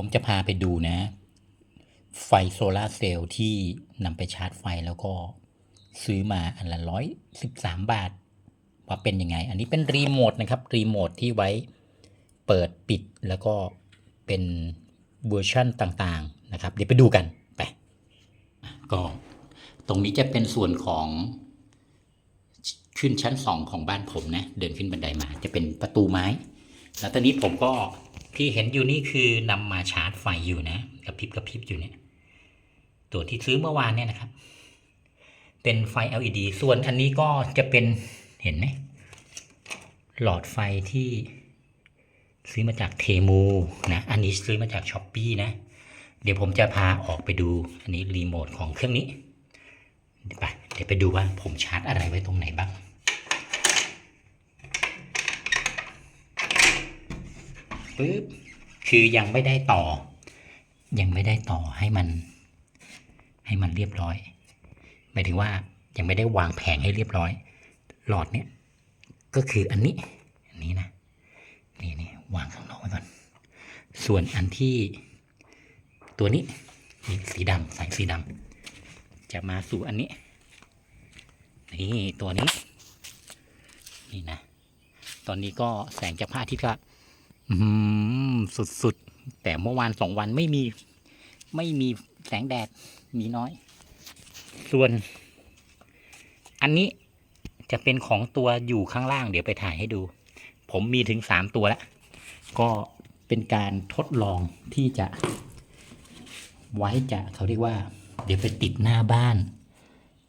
ผมจะพาไปดูนะ ไฟโซลาเซลล์ที่นำไปชาร์จไฟแล้วก็ซื้อมาอันละร้อยสิบสามบาท ว่าเป็นยังไง อันนี้เป็นรีโมทนะครับ รีโมทที่ไว้เปิดปิดแล้วก็เป็นเวอร์ชันต่างๆนะครับ เดี๋ยวไปดูกัน ไป ก็ตรงนี้จะเป็นส่วนของขึ้นชั้นสองของบ้านผมนะ เดินขึ้นบันไดมาจะเป็นประตูไม้ แล้วตอนนี้ผมก็ที่เห็นอยู่นี่คือนำมาชาร์จไฟอยู่นะกระพริบกระพริบอยู่เนี่ย ตัวที่ซื้อเมื่อวานเนี่ยนะครับ เป็นไฟ LED ส่วนอันนี้ก็จะเป็นเห็นไหมหลอดไฟที่ซื้อมาจากเทมูนะอันนี้ซื้อมาจากช้อปปีนะเดี๋ยวผมจะพาออกไปดูอันนี้รีโมทของเครื่องนี้ไปเดี๋ยวไปดูว่าผมชาร์จอะไรไว้ตรงไหนบ้าง ปึ๊บคือยังไม่ได้ต่อ ยังไม่ได้ต่อให้มัน ให้มันเรียบร้อยหมายถึงว่ายังไม่ได้วางแผงให้เรียบร้อย หลอดเนี้ยก็คืออันนี้อันนี้นะนี่นี่วางข้างนอกไว้ก่อน ส่วนอันที่ตัวนี้นี่สีดำสายสีดำจะมาสู่อันนี้นี่ตัวนี้ นี่นะ ตอนนี้ก็แสงจากพระอาทิตย์ก็ สุดๆ แต่เมื่อวานสองวันไม่มี ไม่มีแสงแดด มีน้อย ส่วน อันนี้จะเป็นของตัวอยู่ข้างล่าง เดี๋ยวไปถ่ายให้ดู ผมมีถึงสามตัวแล้ว ก็เป็นการทดลองที่จะ ไว้จะเขาเรียกว่า เดี๋ยวไปติดหน้าบ้าน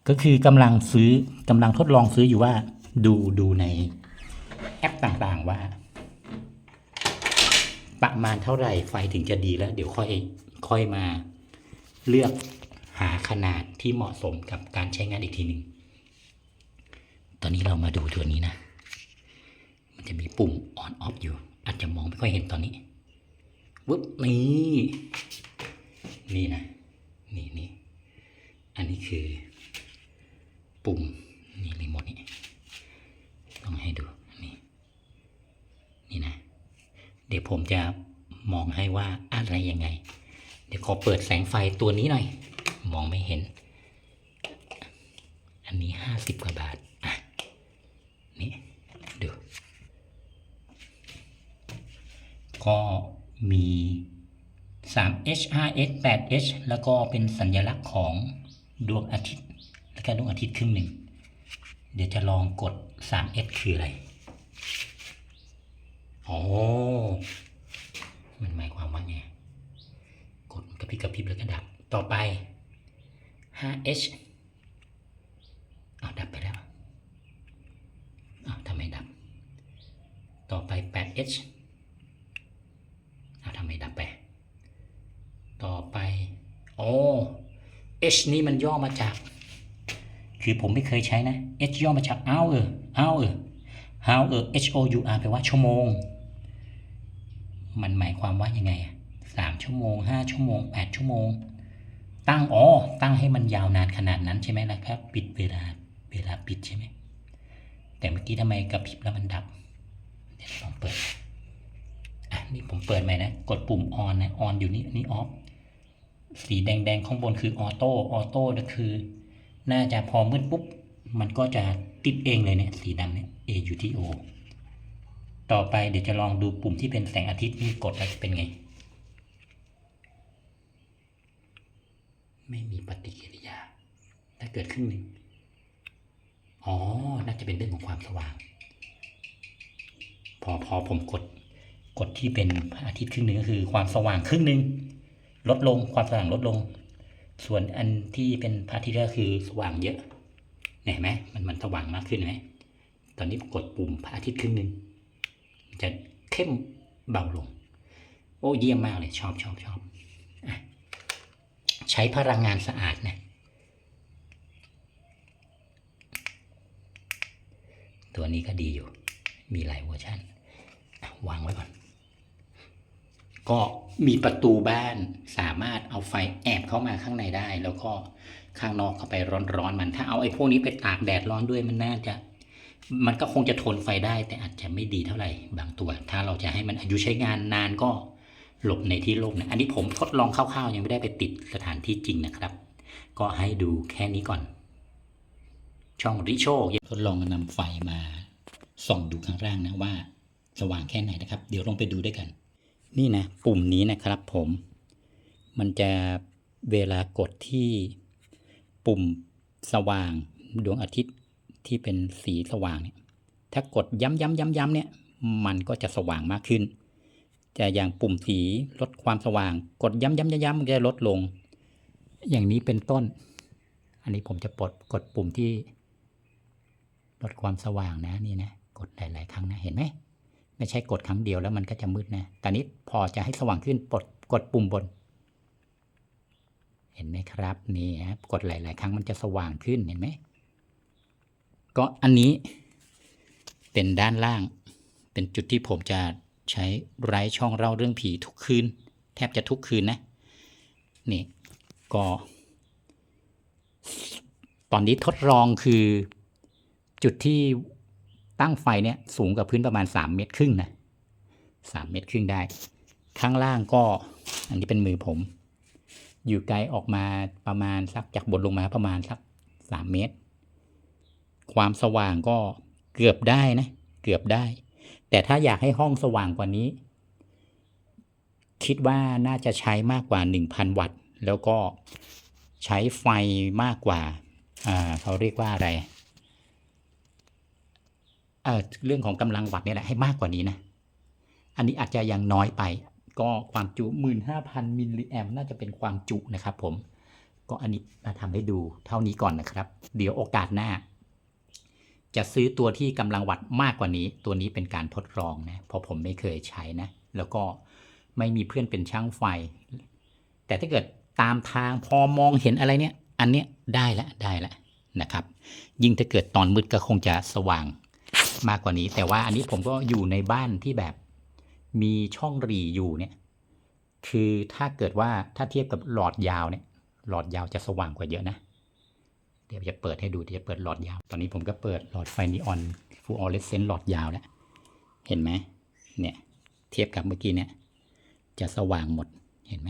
ก็คือกำลังซื้อกำลังทดลองซื้ออยู่ว่า ดูดูในแอปต่างๆว่า ประมาณเท่าไหร่ไฟถึงจะดีแล้ว เดี๋ยวค่อยค่อยมาเลือกหาขนาดที่เหมาะสมกับการใช้งานอีกทีหนึ่งตอนนี้เรามาดูตัวนี้นะ มันจะมีปุ่ม on off อยู่ อาจจะมองไม่ค่อยเห็นตอนนี้วึบนี่นี่นะ นี่นี่อันนี้คือปุ่มนี่รีโมทนี่ต้องให้ดู นี่ นี่นะ เดี๋ยวผมจะมองให้ว่าอะไรยังไง เดี๋ยวขอเปิดแสงไฟตัวนี้หน่อย มองไม่เห็น อันนี้ห้าสิบกว่าบาทอะนี่ดู ก็มี 3H 5H 8H แล้วก็เป็นสัญลักษณ์ของดวงอาทิตย์ แล้วก็ดวงอาทิตย์ครึ่งหนึ่ง เดี๋ยวจะลองกด 3H คืออะไร อ๋อ มันหมายความว่าไง กดกระพริบกระพริบแล้วก็ดับ ต่อไป 5H เอาดับไปแล้วเอาทำไมดับ ต่อไป 8H เอาทำไมดับไป ต่อไปโอ้ H นี่มันย่อมาจาก คือผมไม่เคยใช้นะ H ย่อมาจาก hour hour hour H O U R แปลว่าชั่วโมง มันหมายความว่ายังไงอะสามชั่วโมงห้าชั่วโมงแปดชั่วโมง ตั้งอ๋อตั้งให้มันยาวนานขนาดนั้นใช่ไหมล่ะครับ ปิดเวลาเวลาปิดใช่ไหมแต่เมื่อกี้ทำไมกระพริบแล้วมันดับเดี๋ยวลองเปิดอะนี่ผมเปิดใหม่นะ กดปุ่ม on นนะ on อยู่นี่อันี่ off สีแดงๆข้างบนคือออโต้ออโต้ก็คือ น่าจะพอมืดปุ๊บ มันก็จะติดเองเลยเนี่ยสีดำเนี่ย A U T O ต่อไปเดี๋ยวจะลองดูปุ่มที่เป็นแสงอาทิตย์นี่กดแล้วจะเป็นไง ไม่มีปฏิกิริยา ถ้าเกิดครึ่งหนึ่งอ๋อ น่าจะเป็นเรื่องของความสว่าง พอพอผมกดกดที่เป็นพระอาทิตย์ครึ่งหนึ่งก็คือความสว่างครึ่งหนึ่งลดลงความสว่างลดลง ส่วนอันที่เป็นพระอาทิตย์ก็คือสว่างเยอะเห็นไหมมันมันสว่างมากขึ้นไหมตอนนี้กดปุ่มพระอาทิตย์ครึ่งหนึ่ง จะเข้มเบาลง โอ้เยี่ยมมากเลยชอบชอบชอบอใช้พลังงานสะอาดนะตัวนี้ก็ดีอยู่ มีหลายเวอร์ชันวางไว้ก่อน ก็มีประตูบ้านสามารถเอาไฟแอบเข้ามาข้างในได้ แล้วก็ข้างนอกเข้าไปร้อนๆมัน ถ้าเอาไอ้พวกนี้ไปตากแดดร้อนด้วยมันน่าจะ มันก็คงจะทนไฟได้ แต่อาจจะไม่ดีเท่าไหร่บางตัว ถ้าเราจะให้มันอายุใช้งานนานก็หลบในที่โล่งนะอันนี้ผมทดลองคร่าวๆยังไม่ได้ไปติดสถานที่จริงนะครับ ก็ให้ดูแค่นี้ก่อน ช่องริโชทดลองนำไฟมาส่องดูข้างล่างนะว่า สว่างแค่ไหนนะครับ เดี๋ยวลองไปดูด้วยกัน นี่นะปุ่มนี้นะครับผม มันจะเวลากดที่ปุ่มสว่างดวงอาทิตย์ ที่เป็นสีสว่างเนี่ยถ้ากดย้ำย้ำย้ำย้ำเนี่ยมันก็จะสว่างมากขึ้น แต่อย่างปุ่มสีลดความสว่าง กดย้ำย้ำย้ำย้ำมันจะลดลง อย่างนี้เป็นต้น อันนี้ผมจะปลดกดปุ่มที่ลดความสว่างนะนี่นะกดหลาย ๆ ครั้งนะเห็นไหมไม่ใช่กดครั้งเดียวแล้วมันก็จะมืดนะตอนนี้พอจะให้สว่างขึ้นปลดกดปุ่มบน เห็นไหมครับนี่ฮะกดหลาย ๆ ครั้งมันจะสว่างขึ้นเห็นไหม ก็อันนี้เป็นด้านล่าง เป็นจุดที่ผมจะใช้ไร้ช่องเล่าเรื่องผีทุกคืน แทบจะทุกคืนนะ นี่ก็ ตอนนี้ทดลองคือจุดที่ตั้งไฟเนี่ยสูงกว่าพื้นประมาณ 3 เมตรครึ่งนะ3เมตรครึ่งได้ ข้างล่างก็อันนี้เป็นมือผม อยู่ไกลออกมาประมาณสักจากบนลงมาประมาณสัก 3 เมตร ความสว่างก็เกือบได้นะ เกือบได้ แต่ถ้าอยากให้ห้องสว่างกว่านี้ คิดว่าน่าจะใช้มากกว่า 1,000 วัตต์ แล้วก็ใช้ไฟมากกว่าเขาเรียกว่าอะไรเเรื่องของกำลังวัตต์เนี่ยแหละให้มากกว่านี้นะ อันนี้อาจจะยังน้อยไป ก็ความจุ 15,000 มิลลิแอมน่าจะเป็นความจุนะครับผม ก็อันนี้มาทำให้ดูเท่านี้ก่อนนะครับ เดี๋ยวโอกาสหน้า จะซื้อตัวที่กำลังวัตต์มากกว่านี้ ตัวนี้เป็นการทดลองนะเพราะผมไม่เคยใช้นะ แล้วก็ไม่มีเพื่อนเป็นช่างไฟ แต่ถ้าเกิดตามทางพอมองเห็นอะไรเนี่ย อันเนี้ยได้ละได้ละนะครับ ยิ่งถ้าเกิดตอนมืดก็คงจะสว่างมากกว่านี้ แต่ว่าอันนี้ผมก็อยู่ในบ้านที่แบบมีช่องรีอยู่เนี่ย คือถ้าเกิดว่าถ้าเทียบกับหลอดยาวเนี่ย หลอดยาวจะสว่างกว่าเยอะนะ เดี๋ยวจะเปิดให้ดูเดี๋ยวจะเปิดหลอดยาว ตอนนี้ผมก็เปิดหลอดไฟนีออนฟูออเรสเซนต์หลอดยาวแล้ว เห็นไหมเนี่ยเทียบกับเมื่อกี้เนี่ย จะสว่างหมดเห็นไหม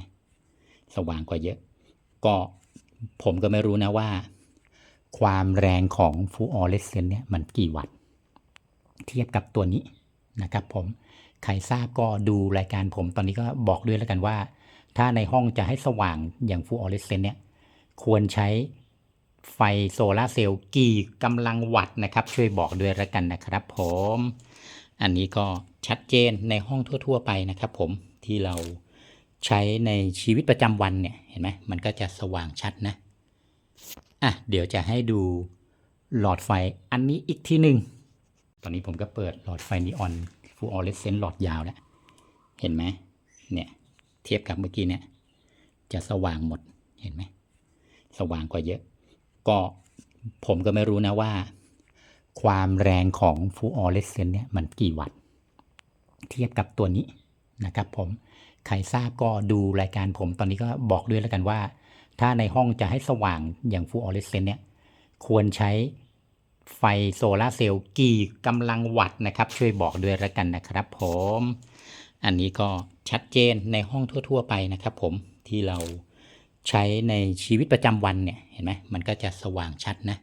สว่างกว่าเยอะ ก็ผมก็ไม่รู้นะว่า ความแรงของฟูออเรสเซนต์เนี่ยมันกี่วัตต์เทียบกับตัวนี้นะครับผมใครทราบก็ดูรายการผมตอนนี้ก็บอกด้วยแล้วกันว่า ถ้าในห้องจะให้สว่างอย่างฟูออเรสเซนต์เนี่ยควรใช้ ไฟโซลาเซลล์กี่กำลังวัตต์นะครับ ช่วยบอกด้วยแล้วกันนะครับผม อันนี้ก็ชัดเจนในห้องทั่ว ๆ ไปนะครับผมที่เราใช้ในชีวิตประจำวันเนี่ยเห็นไหมมันก็จะสว่างชัดนะอะเดี๋ยวจะให้ดูหลอดไฟอันนี้อีกทีหนึ่งตอนนี้ผมก็เปิดหลอดไฟนีออนฟูออเรสเซนต์หลอดยาวแล้ว เห็นไหมเนี่ยเทียบกับเมื่อกี้เนี่ยจะสว่างหมดเห็นไหมสว่างกว่าเยอะ ก็ผมก็ไม่รู้นะว่า ความแรงของฟูออเรสเซนต์เนี่ยมันกี่วัตต์เทียบกับตัวนี้นะครับผมใครทราบก็ดูรายการผมตอนนี้ก็บอกด้วยแล้วกันว่า ถ้าในห้องจะให้สว่างอย่างฟูออเรสเซนต์เนี่ยควรใช้ไฟโซลาเซลล์กี่กำลังวัตต์นะครับ ช่วยบอกด้วยแล้วกันนะครับผม อันนี้ก็ชัดเจนในห้องทั่ว ๆ ไปนะครับผมที่เรา ใช้ในชีวิตประจำวันเนี่ยเห็นไหมมันก็จะสว่างชัดนะ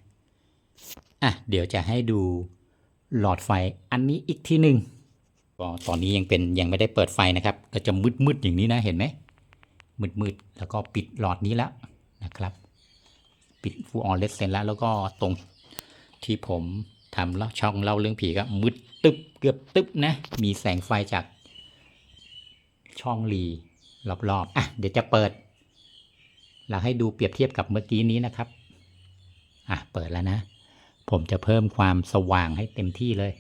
อะเดี๋ยวจะให้ดูหลอดไฟอันนี้อีกทีหนึ่งก็ตอนนี้ยังเป็นยังไม่ได้เปิดไฟนะครับ ก็จะมืดๆอย่างนี้นะเห็นไหมมืดๆแล้วก็ปิดหลอดนี้แล้วนะครับ ปิดฟูออเรสเซนแล้วแล้วก็ตรงที่ผมทำแล้วช่องเล่าเรื่องผีก็มืดตึบเกือบตึบนะ มีแสงไฟจากช่องรีรอบๆอะเดี๋ยวจะเปิด เราให้ดูเปรียบเทียบกับเมื่อกี้นี้นะครับอะเปิดแล้วนะ ผมจะเพิ่มความสว่างให้เต็มที่เลย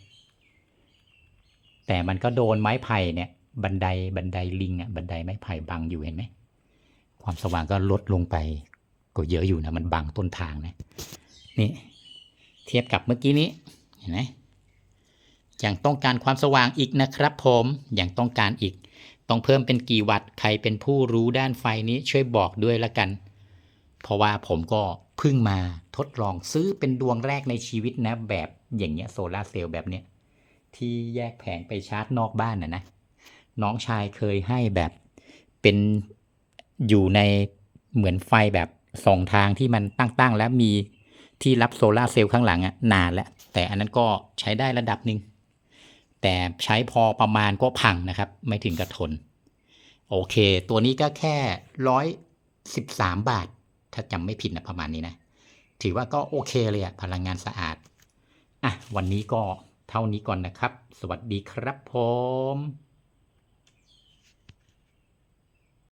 แต่มันก็โดนไม้ไผ่เนี่ยบันไดบันไดลิงอะบันไดไม้ไผ่บังอยู่เห็นไหมความสว่างก็ลดลงไปก็เยอะอยู่นะมันบังต้นทางนะนี่เทียบกับเมื่อกี้นี้เห็นไหมยังต้องการความสว่างอีกนะครับผมยังต้องการอีก ต้องเพิ่มเป็นกี่วัตต์ใครเป็นผู้รู้ด้านไฟนี้ช่วยบอกด้วยละกัน เพราะว่าผมก็เพิ่งมาทดลองซื้อเป็นดวงแรกในชีวิตนะ แบบอย่างเงี้ยโซลาเซลล์แบบเนี้ยที่แยกแผงไปชาร์จนอกบ้านนะนะ น้องชายเคยให้แบบเป็นอยู่ในเหมือนไฟแบบสองทางที่มันตั้งๆ แล้วมีที่รับโซลาเซลล์ข้างหลังอะนานแล้ว แต่อันนั้นก็ใช้ได้ระดับหนึ่ง แต่ใช้พอประมาณก็พังนะครับ ไม่ถึงกับทน โอเค ตัวนี้ก็แค่ร้อยสิบสามบาท ถ้าจำไม่ผิดนะประมาณนี้นะ ถือว่าก็โอเคเลยอะพลังงานสะอาด อะ วันนี้ก็เท่านี้ก่อนนะครับ สวัสดีครับผม